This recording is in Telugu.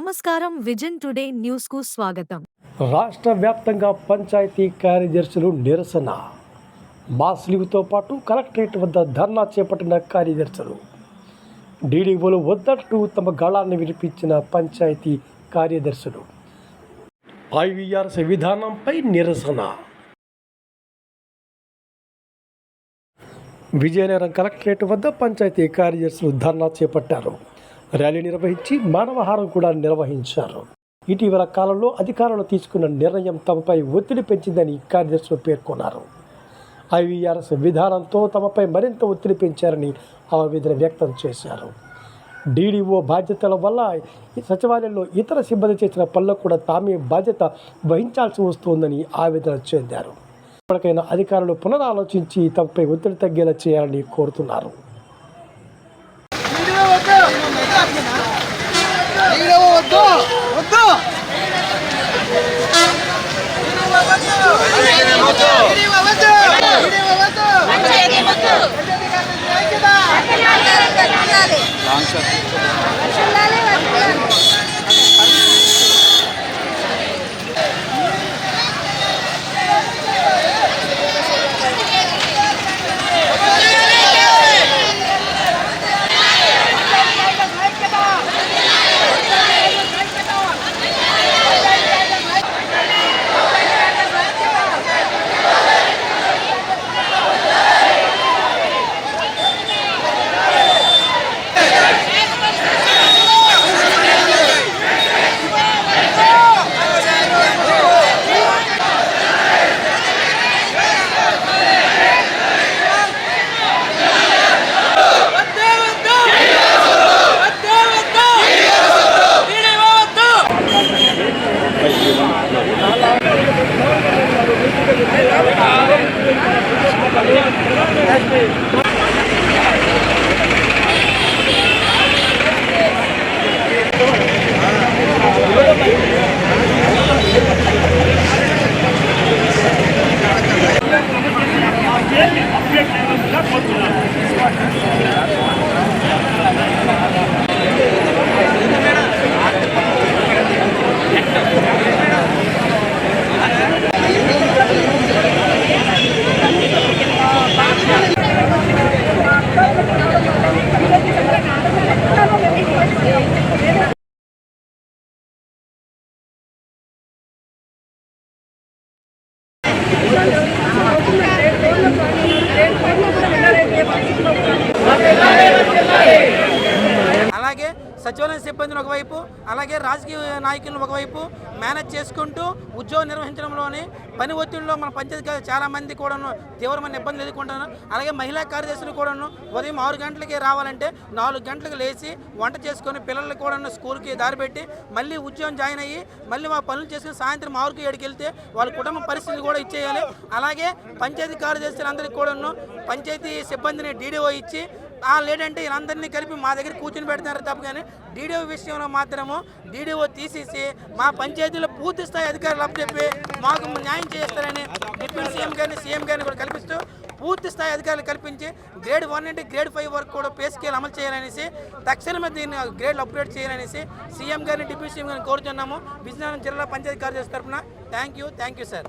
నమస్కారం విజన్ టుడే న్యూస్కు స్వాగతం. రాష్ట్ర వ్యాప్తంగా పంచాయతీ కార్యదర్శులు నిరసన. మాస్ లీవ్తో పాటు కలెక్టరేట్ వద్ద ధర్నా చేపట్టిన కార్యదర్శులు. డీడీఓలు వద్దంటూ తమ గళాన్ని వినిపించిన పంచాయతీ కార్యదర్శులు. ఐవీఆర్ఎస్ విధానంపై నిరసన. విజయనగరం కలెక్టరేట్ వద్ద పంచాయతీ కార్యదర్శులు ధర్నా చేపట్టారు. ర్యాలీ నిర్వహించి మానవహారం కూడా నిర్వహించారు. ఇటీవల కాలంలో అధికారులు తీసుకున్న నిర్ణయం తమపై ఒత్తిడి పెంచిందని కార్యదర్శులు పేర్కొన్నారు. ఐవీఆర్ఎస్ విధానంతో తమపై మరింత ఒత్తిడి పెంచారని ఆవేదన వ్యక్తం చేశారు. డీడీఓ బాధ్యతల వల్ల ఈ సచివాలయంలో ఇతర సిబ్బంది చేసిన పనులకు కూడా తామే బాధ్యత వహించాల్సి వస్తోందని ఆవేదన చెందారు. ఇప్పటికైనా అధికారులు పునరాలోచించి తమపై ఒత్తిడి తగ్గేలా చేయాలని కోరుతున్నారు. వీడియో వద్దు వద్దు. వీడియో వద్దు. ¡Gracias! Obrigado. సచివాలయ సిబ్బందిని ఒకవైపు అలాగే రాజకీయ నాయకులను ఒకవైపు మేనేజ్ చేసుకుంటూ ఉద్యోగం నిర్వహించడంలోని పని ఒత్తిడిలో మన పంచాయతీ చాలామంది కూడాను తీవ్రమైన ఇబ్బందులు ఎదుర్కొంటాను అలాగే మహిళా కార్యదర్శులు కూడాను ఉదయం ఆరు గంటలకి రావాలంటే నాలుగు గంటలకు లేచి వంట చేసుకొని పిల్లల్ని కూడాను స్కూల్కి దారిపెట్టి మళ్ళీ ఉద్యోగం జాయిన్ అయ్యి మళ్ళీ మా పనులు చేసుకుని సాయంత్రం ఆరుకి ఏడుకి వెళ్తే వాళ్ళ కుటుంబ పరిస్థితులు కూడా ఇచ్చేయాలి. అలాగే పంచాయతీ కార్యదర్శులందరికీ కూడాను పంచాయతీ సిబ్బందిని డీడీఓ ఇచ్చి లేదంటే వీళ్ళందరినీ కలిపి మా దగ్గర కూర్చుని పెడతారు తప్ప కానీ డీడీఓ విషయంలో మాత్రము డీడీఓ తీసేసి మా పంచాయతీలో పూర్తి స్థాయి అధికారులు అప్పచెప్పి మాకు న్యాయం చేస్తారని డిప్యూటీ సీఎం గారిని సీఎం గారిని కూడా కల్పిస్తూ పూర్తి స్థాయి అధికారులు కల్పించి గ్రేడ్ వన్ నుండి గ్రేడ్ ఫైవ్ వరకు కూడా పే స్కేల్ అమలు చేయాలనేసి తక్షణమే దీన్ని గ్రేడ్లు అప్గ్రేడ్ చేయాలనేసి సీఎం గారిని డిప్యూటీ సీఎం గారిని కోరుతున్నాము. విజయనగరం జిల్లా పంచాయతీ కార్యదర్శి తరఫున thank you thank you sir.